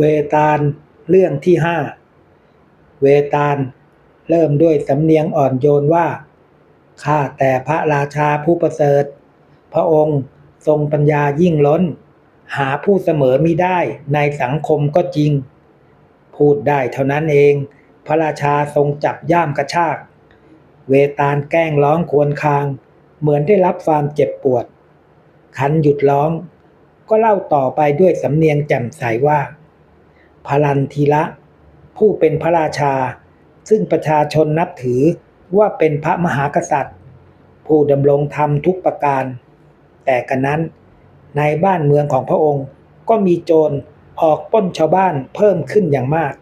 เวตาลเรื่องที่ห้าเวตาลเริ่มด้วยสำเนียงอ่อนโยนว่า ข้าแต่พระราชาผู้ประเสริฐ พระองค์ทรงปัญญายิ่งล้น หาผู้เสมอมิได้ในสังคมก็จริง พูดได้เท่านั้นเอง พระราชาทรงจับย่ามกระชาก เวตาลแกล้งร้องควรคาง เหมือนได้รับความเจ็บปวด คันหยุดร้อง ก็เล่าต่อไปด้วยสำเนียงแจ่มใสว่า พลันทีละ ผู้เป็นพระราชา ซึ่งประชาชนนับถือว่าเป็นพระมหากษัตริย์ ผู้ดำรงธรรมทุกประการ แต่กันนั้นในบ้านเมืองของพระองค์ก็มีโจรออกป้นชาวบ้านเพิ่มขึ้นอย่างมาก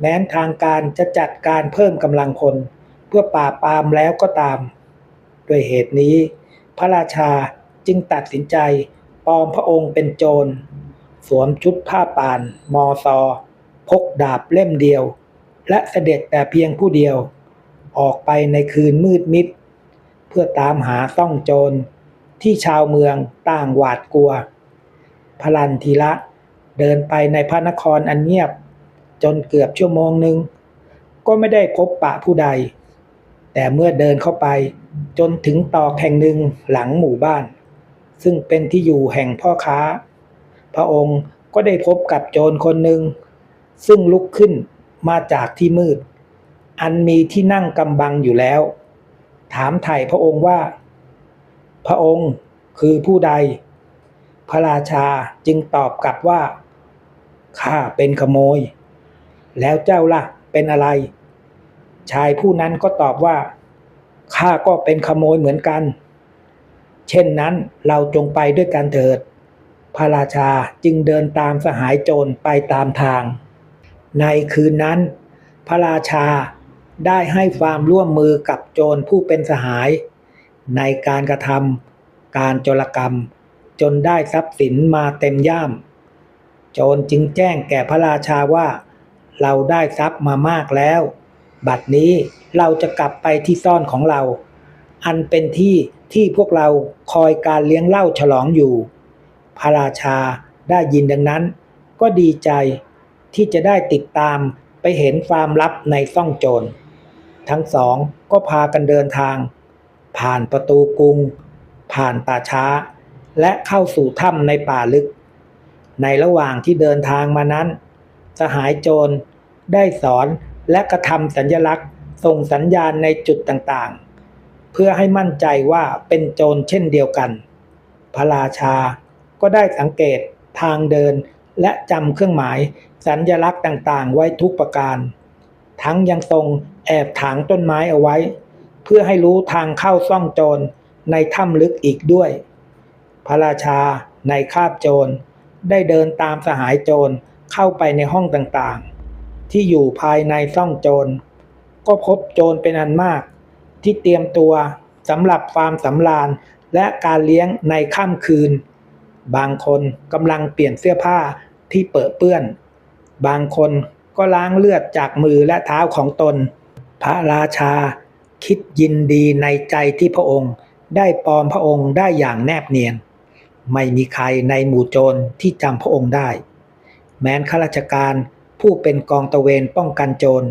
แม้นทางการจะจัดการเพิ่มกำลังพลเพื่อปราบปรามแล้วก็ตาม ด้วยเหตุนี้ พระราชาจึงตัดสินใจปลอมพระองค์เป็นโจร สวมชุดผ้าป่าน มอซอ พกดาบเล่มเดียว และเสด็จแต่เพียงผู้เดียว ออกไปในคืนมืดมิด เพื่อตามหาซ่องโจร ที่ชาวเมืองต่างหวาดกลัว พลันทีละเดินไปในพระนครอันเงียบ จนเกือบชั่วโมงหนึ่งก็ไม่ได้พบปะผู้ใด แต่เมื่อเดินเข้าไปจนถึงตอกแห่งหนึ่งหลังหมู่บ้าน ซึ่งเป็นที่อยู่แห่งพ่อค้า พระองค์ก็ได้พบกับโจรคนหนึ่ง ซึ่งลุกขึ้นมาจากที่มืด อันมีที่นั่งกำบังอยู่แล้ว ถามไถ่พระองค์ว่า พระองค์คือผู้ใด พระราชาจึงตอบกลับว่า ข้าเป็นขโมย แล้วเจ้าล่ะเป็นอะไร ชายผู้นั้นก็ตอบว่า ข้าก็เป็นขโมยเหมือนกัน เช่นนั้นเราจงไปด้วยกันเถิด พระราชาจึงเดินตามสหายโจรไปตามทาง ในคืนนั้น พระราชาได้ให้ความร่วมมือกับโจรผู้เป็นสหาย ในการกระทำการโจรกรรม จนได้ทรัพย์สินมาเต็มย่าม โจรจึงแจ้งแก่พระราชาว่า เราได้ทรัพย์มามากแล้ว บัดนี้เราจะกลับไปที่ซ่อนของเรา อันเป็นที่ที่พวกเราคอยการเลี้ยงเหล้าฉลองอยู่ พระราชาได้ยินดังนั้น ก็ดีใจที่จะได้ติดตามไปเห็นความลับในซ่องโจร ทั้งสองก็พากันเดินทาง ผ่านประตูกรุง ผ่านป่าช้า และเข้าสู่ถ้ำในป่าลึก ในระหว่างที่เดินทางมานั้น สหายโจรได้สอนและกระทำสัญลักษณ์ ส่งสัญญาณในจุดต่างๆ เพื่อให้มั่นใจว่าเป็นโจรเช่นเดียวกัน พระราชา ก็ได้สังเกตทางเดิน และจำเครื่องหมาย สัญลักษณ์ต่างๆ ไว้ทุกประการ ทั้งยังทรงแอบถางต้นไม้เอาไว้ เพื่อให้รู้ทางเข้าซ่องโจรในถ้ำลึกอีกด้วย พระราชาในคาบโจร ได้เดินตามสหายโจรเข้าไปในห้องต่างๆ ที่อยู่ภายในซ่องโจร ก็พบโจรเป็นอันมาก ที่เตรียมตัวสำหรับความสำราญและการเลี้ยงในค่ำคืน บางคนกำลังเปลี่ยนเสื้อผ้าที่เปื้อเปื้อน บางคนก็ล้างเลือดจากมือและเท้าของตน พระราชา คิดยินดีในใจที่พระองค์ ได้ปลอมพระองค์ได้อย่างแนบเนียน ไม่มีใครในหมู่โจรที่จำพระองค์ได้ แม้นข้าราชการผู้เป็นกองตระเวนป้องกันโจร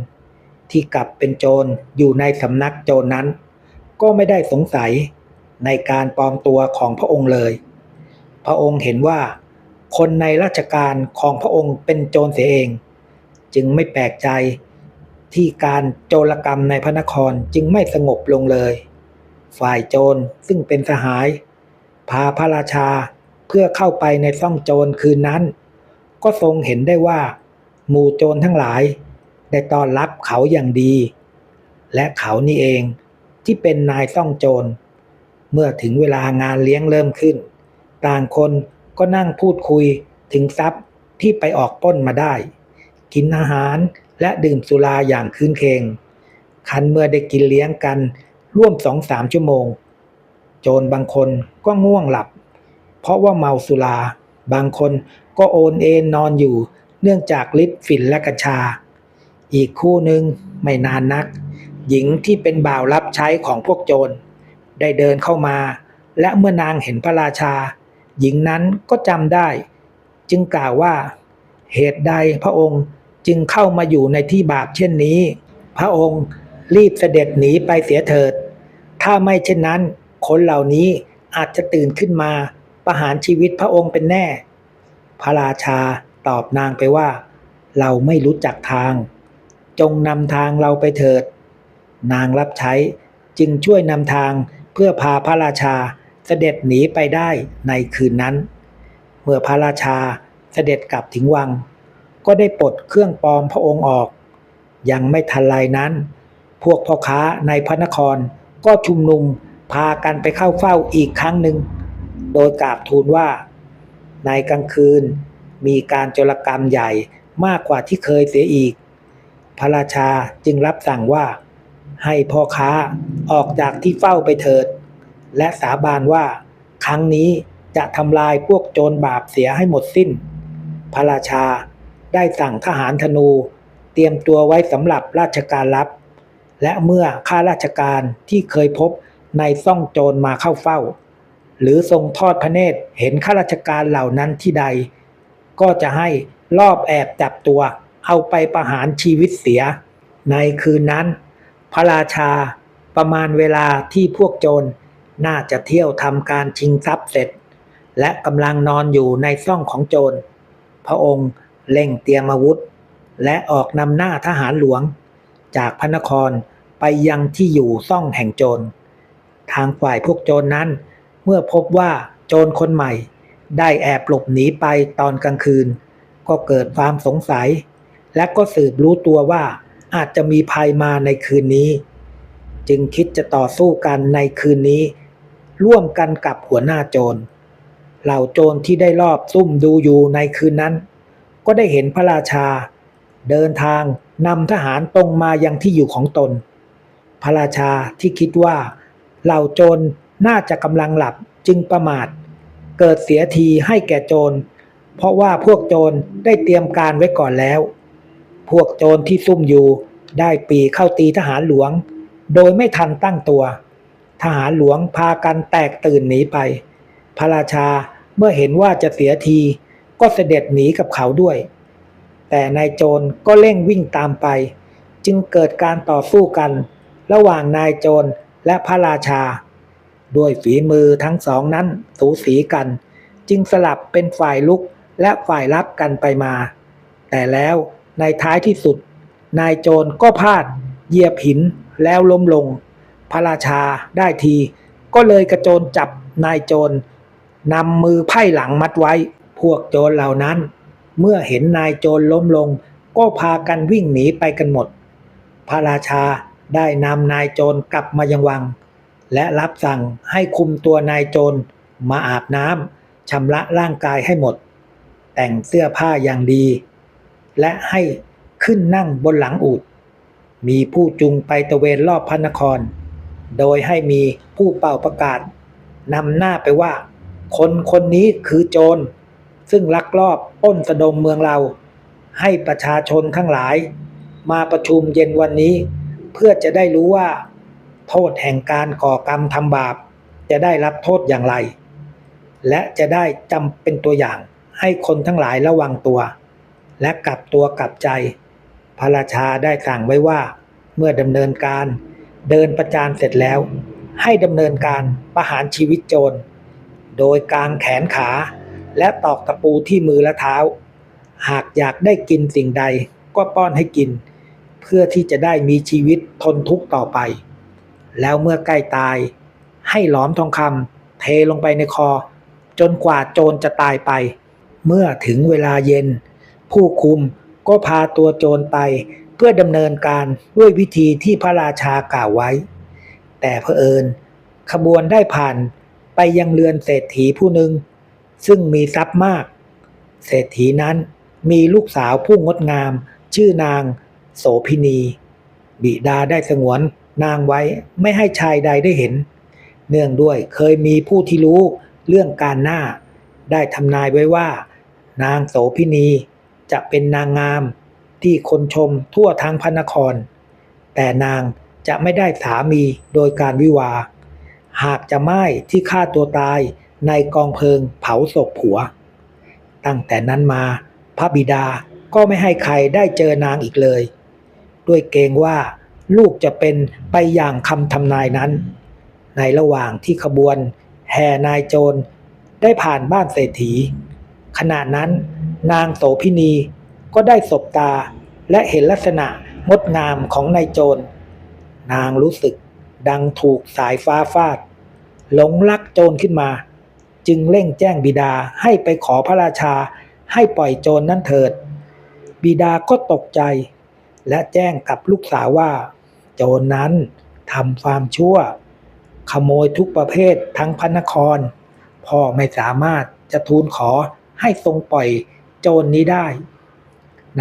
ที่กลับเป็นโจรอยู่ในสำนักโจรนั้น ก็ไม่ได้สงสัยในการปลอมตัวของพระองค์เลย พระองค์เห็นว่า คนในราชการของพระองค์เป็นโจรเสียเอง จึงไม่แปลกใจที่การโจรกรรมในพระนครจึงไม่สงบลงเลย ฝ่ายโจรซึ่งเป็นสหาย พาพระราชาเพื่อเข้าไปในซ่องโจรคืนนั้น ก็ทรงเห็นได้ว่า หมู่โจรทั้งหลาย ได้ต้อนรับเขาอย่างดี และเขานี่เองที่เป็นนายซ่องโจร เมื่อถึงเวลางานเลี้ยงเริ่มขึ้น ต่างคนก็นั่งพูดคุยถึงทรัพย์ที่ไปออกป้นมาได้ กินอาหารและดื่มสุราอย่างคืนเคง คันเมื่อได้กินเลี้ยงกันร่วมสองสามชั่วโมง โจรบางคนก็ง่วงหลับ เพราะว่าเมาสุรา บางคนก็โอนเอนนอนอยู่ เนื่องจากฤทธิ์ฝิ่นและกัญชา อีกคู่หนึ่งไม่นานนัก หญิงที่เป็นบ่าวรับใช้ของพวกโจร ได้เดินเข้ามา และเมื่อนางเห็นพระราชา หญิงนั้นก็จำได้ จึงกล่าวว่า เหตุใดพระองค์จึงเข้ามาอยู่ในที่บาปเช่นนี้ พระองค์รีบเสด็จหนีไปเสียเถิด ถ้าไม่เช่นนั้น คนเหล่านี้อาจจะตื่นขึ้นมาประหารชีวิตพระองค์เป็นแน่ พระราชาตอบนางไปว่า เราไม่รู้จักทาง จงนำทางเราไปเถิด นางรับใช้จึงช่วยนำทางเพื่อพาพระราชา สด็จหนีไปได้ในคืนนั้น เมื่อพระราชาเสด็จกลับถึงวัง ก็ได้ปลดเครื่องปลอมพระองค์ออก ยังไม่ทันไรนั้น พวกพ่อค้าในพระนครก็ชุมนุมพากันไปเข้าเฝ้าอีกครั้งหนึ่ง โดยกราบทูลว่า ในกลางคืนมีการโจรกรรมใหญ่มากกว่าที่เคยเสียอีก พระราชาจึงรับสั่งว่า ให้พ่อค้าออกจากที่เฝ้าไปเถิด และสาบานว่า ครั้งนี้จะทำลายพวกโจรบาปเสียให้หมดสิ้น พระราชาได้สั่งทหารธนู เตรียมตัวไว้สำหรับราชการลับ และเมื่อข้าราชการที่เคยพบในซ่องโจรมาเข้าเฝ้า หรือทรงทอดพระเนตรเห็นข้าราชการเหล่านั้นที่ใด ก็จะให้รอบแอบจับตัว เอาไปประหารชีวิตเสีย ในคืนนั้น พระราชาประมาณเวลาที่พวกโจร น่าจะเที่ยวทำการชิงทรัพย์เสร็จ และกำลังนอนอยู่ในซ่องของโจร พระองค์เร่งเตรียมอาวุธ และออกนำหน้าทหารหลวง จากพระนครไปยังที่อยู่ซ่องแห่งโจร ทางฝ่ายพวกโจรนั้น เมื่อพบว่าโจรคนใหม่ ได้แอบหลบหนีไปตอนกลางคืน ก็เกิดความสงสัย และก็สืบรู้ตัวว่าอาจจะมีภัยมาในคืนนี้ จึงคิดจะต่อสู้กันในคืนนี้ ร่วมกันกับหัวหน้าโจร เหล่าโจรที่ได้รอบซุ่มดูอยู่ในคืนนั้น ก็ได้เห็นพระราชา เดินทางนำทหารตรงมายังที่อยู่ของตน พระราชาที่คิดว่า เหล่าโจรน่าจะกำลังหลับจึงประมาท เกิดเสียทีให้แก่โจร เพราะว่าพวกโจรได้เตรียมการไว้ก่อนแล้ว พวกโจรที่ซุ่มอยู่ได้ปีเข้าตีทหารหลวง โดยไม่ทันตั้งตัว ทหารหลวงพากันแตกตื่นหนีไป พระราชาเมื่อเห็นว่าจะเสียทีก็เสด็จหนีกับเขาด้วย แต่นายโจรก็เร่งวิ่งตามไป จึงเกิดการต่อสู้กัน ระหว่างนายโจรและพระราชา ด้วยฝีมือทั้งสองนั้นสูสีกัน จึงสลับเป็นฝ่ายลุกและฝ่ายรับกันไปมา แต่แล้วในท้ายที่สุด นายโจรก็พลาดเหยียบหินแล้วล้มลง พระราชาได้ที ก็เลยกระโจนจับนายโจรนำมือไพ่หลังมัดไว้ พวกโจรเหล่านั้น เมื่อเห็นนายโจรล้มลง ก็พากันวิ่งหนีไปกันหมด พระราชาได้นำนายโจรกลับมายังวัง และรับสั่งให้คุมตัวนายโจรมาอาบน้ำชำระร่างกายให้หมด แต่งเสื้อผ้าอย่างดี และให้ขึ้นนั่งบนหลังอูฐมีผู้จุงไปตะเวนรอบพระนคร โดยให้มีผู้เป่าประกาศนำหน้าไปว่า คนคนนี้คือโจร ซึ่งลักลอบป้นสะดมเมืองเรา ให้ประชาชนทั้งหลาย มาประชุมเย็นวันนี้ เพื่อจะได้รู้ว่า โทษแห่งการก่อกรรมทำบาป จะได้รับโทษอย่างไร และจะได้จำเป็นตัวอย่างให้คนทั้งหลายระวังตัว และกลับตัวกลับใจ พระราชาได้สั่งไว้ว่า เมื่อดำเนินการ เดินประจานเสร็จแล้ว ให้ดำเนินการประหารชีวิตโจร โดยกางแขนขา และตอกตะปูที่มือและเท้า หากอยากได้กินสิ่งใดก็ป้อนให้กิน เพื่อที่จะได้มีชีวิตทนทุกข์ต่อไป แล้วเมื่อใกล้ตาย ให้หลอมทองคำเทลงไปในคอ จนกว่าโจรจะตายไป เมื่อถึงเวลาเย็น ผู้คุมก็พาตัวโจรไป พื่อดำเนินการด้วยวิธีที่พระราชากล่าวไว้ แต่เผอิญ ขบวนได้ผ่านไปยังเรือนเศรษฐีผู้หนึ่ง ซึ่งมีทรัพย์มาก เศรษฐีนั้นมีลูกสาวผู้งดงาม ชื่อนางโสพินี บิดาได้สงวนนางไว้ไม่ให้ชายใดได้เห็น เนื่องด้วยเคยมีผู้ที่รู้เรื่องการหน้า ได้ทำนายไว้ว่า นางโสพินีจะเป็นนางงาม ที่คนชมทั่วทั้งพระนคร แต่นางจะไม่ได้สามีโดยการวิวาห์หากจะไม่ที่ฆ่าตัวตายในกองเพลิงเผาศพผัว ตั้งแต่นั้นมาพระบิดาก็ไม่ให้ใครได้เจอนางอีกเลย ด้วยเกรงว่าลูกจะเป็นไปอย่างคำทำนายนั้น ในระหว่างที่ขบวนแห่นายโจรได้ผ่านบ้านเศรษฐี ขณะนั้นนางโสพินี ก็ได้สบตาและเห็นลักษณะงดงามของนายโจร นางรู้สึกดังถูกสายฟ้าฟาด หลงรักโจรขึ้นมา จึงเร่งแจ้งบิดาให้ไปขอพระราชาให้ปล่อยโจรนนั้นเถิด บิดาก็ตกใจ และแจ้งกับลูกสาวว่า โจรนั้นทำความชั่ว ขโมยทุกประเภททั้งพระนคร พ่อไม่สามารถจะทูลขอให้ทรงปล่อยโจรนนี้ได้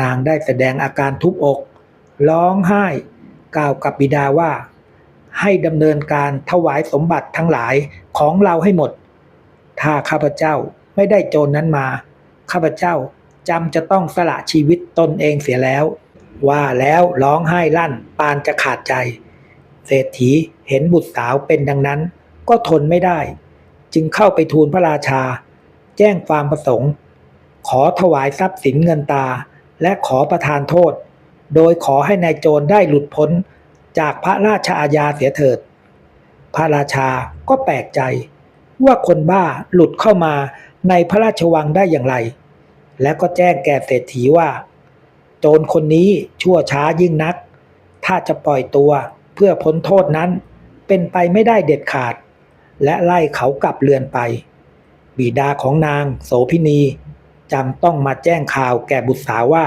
นางได้แสดงอาการทุบอก ร้องไห้ กล่าวกับบิดาว่า ให้ดำเนินการถวายสมบัติทั้งหลายของเราให้หมด ถ้าข้าพเจ้าไม่ได้โจรนนั้นมา ข้าพเจ้าจำจะต้องสละชีวิตตนเองเสียแล้ว ว่าแล้วร้องไห้ลั่นปานจะขาดใจ เศรษฐีเห็นบุตรสาวเป็นดังนั้น ก็ทนไม่ได้ จึงเข้าไปทูลพระราชา แจ้งความประสงค์ ขอถวายทรัพย์สินเงินตา และขอประทานโทษ โดยขอให้นายโจรได้หลุดพ้นจากพระราชอาญาเสียเถิด พระราชาก็แปลกใจ ว่าคนบ้าหลุดเข้ามาในพระราชวังได้อย่างไร และก็แจ้งแก่เศรษฐีว่า โจรคนนี้ชั่วช้ายิ่งนัก ถ้าจะปล่อยตัวเพื่อพ้นโทษนั้น เป็นไปไม่ได้เด็ดขาด และไล่เขากลับเรือนไป บิดาของนางโสพินี จำต้องมาแจ้งข่าวแก่บุตรสาวว่า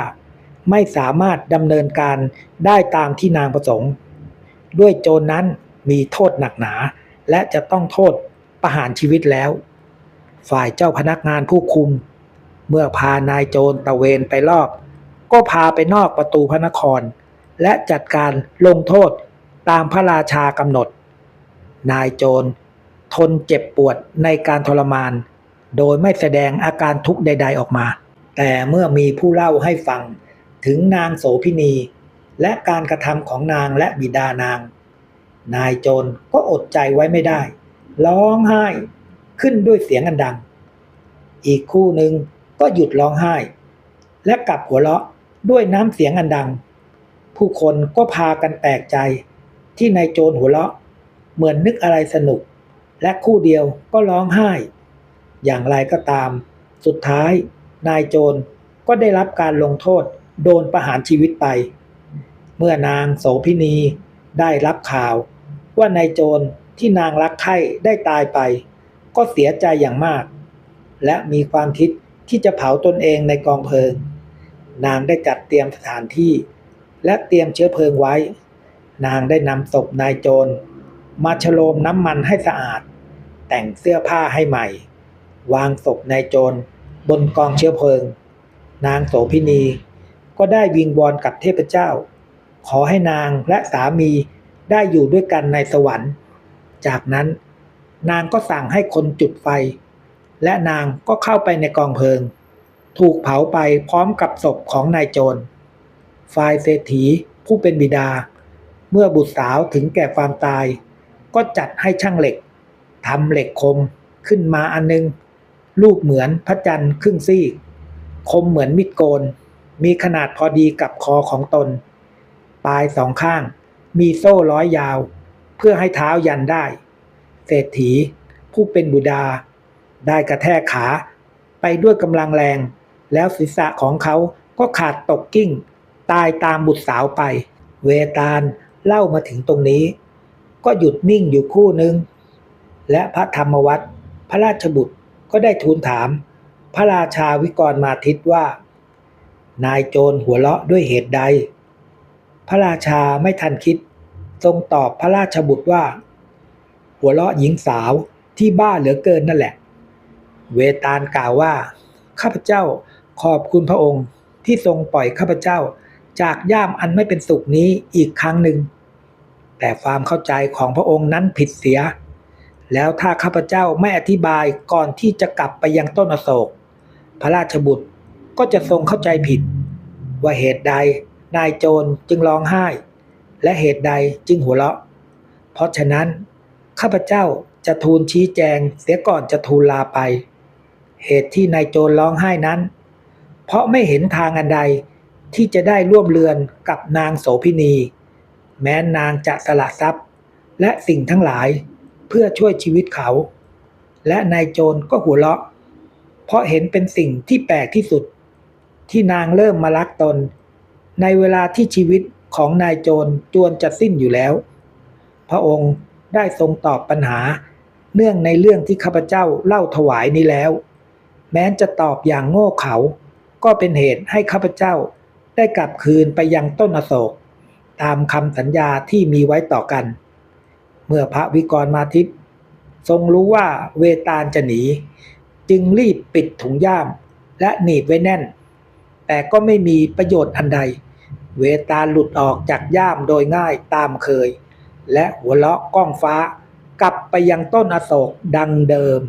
ไม่สามารถดำเนินการได้ตามที่นางประสงค์ ด้วยโจรนั้นมีโทษหนักหนา และจะต้องโทษประหารชีวิตแล้ว ฝ่ายเจ้าพนักงานผู้คุม เมื่อพานายโจรตะเวนไปรอบ ก็พาไปนอกประตูพระนคร และจัดการลงโทษตามพระราชากำหนด นายโจรทนเจ็บปวดในการทรมาน โดยไม่แสดงอาการทุกข์ใด ๆออกมา แต่เมื่อมีผู้เล่าให้ฟังถึงนางโสพินี และการกระทำของนางและบิดานาง นายโจรก็อดใจไว้ไม่ได้ ร้องไห้ขึ้นด้วยเสียงอันดัง อีกคู่หนึ่งก็หยุดร้องไห้ และกลับหัวเราะด้วยน้ำเสียงอันดัง ผู้คนก็พากันแปลกใจที่นายโจรหัวเราะ เหมือนนึกอะไรสนุก และคู่เดียวก็ร้องไห้ อย่างไรก็ตาม สุดท้าย นายโจรก็ได้รับการลงโทษโดนประหารชีวิตไป เมื่อนางโสพินีได้รับข่าว ว่านายโจรที่นางรักใคร่ได้ตายไป ก็เสียใจอย่างมาก และมีความคิดที่จะเผาตนเองในกองเพลิง นางได้จัดเตรียมสถานที่ และเตรียมเชื้อเพลิงไว้ นางได้นำศพนายโจรมาฉโลมน้ำมันให้สะอาด แต่งเสื้อผ้าให้ใหม่ วางศพนายโจร บนกองเชื้อเพลิง นางโสพินี ก็ได้วิงวอนกับเทพเจ้า ขอให้นางและสามีได้อยู่ด้วยกันในสวรรค์ จากนั้นนางก็สั่งให้คนจุดไฟ และนางก็เข้าไปในกองเพลิง ถูกเผาไปพร้อมกับศพของนายโจรฝ่ายเศรษฐีผู้เป็นบิดา เมื่อบุตรสาวถึงแก่ความตาย ก็จัดให้ช่างเหล็กทำเหล็กคมขึ้นมาอันนึง รูปเหมือนพระจันทร์ครึ่งซีกคมเหมือนมิดโกน มีขนาดพอดีกับคอของตน ปลายสองข้าง มีโซ่ร้อยยาว เพื่อให้เท้ายันได้ เศรษฐี ผู้เป็นบุดา ได้กระแทกขา ไปด้วยกำลังแรง แล้วศีรษะของเขาก็ขาดตกกิ้ง ตายตามบุตรสาวไป เวตาลเล่ามาถึงตรงนี้ ก็หยุดนิ่งอยู่คู่หนึ่ง และพระธรรมวัตรพระราชบุตร ก็ได้ทูลถาม พระราชาวิกรมาทิตว่า นายโจรหัวเราะด้วยเหตุใด พระราชาไม่ทันคิด ทรงตอบพระราชบุตรว่า หัวเราะหญิงสาวที่บ้าเหลือเกินนั่นแหละ เวตาลกล่าวว่า ข้าพเจ้าขอบคุณพระองค์ที่ทรงปล่อยข้าพเจ้าจากย่ามอันไม่เป็นสุขนี้อีกครั้งหนึ่ง แต่ความเข้าใจของพระองค์นั้นผิดเสีย แล้วถ้าข้าพเจ้าไม่อธิบายก่อนที่จะกลับไปยังต้นอโศก พระราชบุตรก็จะทรงเข้าใจผิด ว่าเหตุใดนายโจรจึงร้องไห้ และเหตุใดจึงหัวเราะ เพราะฉะนั้น ข้าพเจ้าจะทูลชี้แจงเสียก่อนจะทูลลาไป เหตุที่นายโจรร้องไห้นั้น เพราะไม่เห็นทางอันใดที่จะได้ร่วมเรือนกับนางโสพินี แม้นางจะสละทรัพย์ และสิ่งทั้งหลาย เพื่อช่วยชีวิตเขา และนายโจรก็หัวเราะ เพราะเห็นเป็นสิ่งที่แปลกที่สุด ที่นางเริ่มมารักตน ในเวลาที่ชีวิตของนายโจรจวนจะสิ้นอยู่แล้ว พระองค์ได้ทรงตอบปัญหา เนื่องในเรื่องที่ข้าพเจ้าเล่าถวายนี้แล้ว แม้จะตอบอย่างโง่เขาก็เป็นเหตุให้ข้าพเจ้าได้กลับคืนไปยังต้นอโศก ตามคำสัญญาที่มีไว้ต่อกัน เมื่อพระวิกรมาทิพย์ทรงรู้ว่าเวตาลจะหนี จึงรีบปิดถุงย่ามและหนีบไว้แน่น แต่ก็ไม่มีประโยชน์อันใด เวตาลหลุดออกจากย่ามโดยง่ายตามเคย และหัวเราะก้องฟ้ากลับไปยังต้นอโศกดังเดิม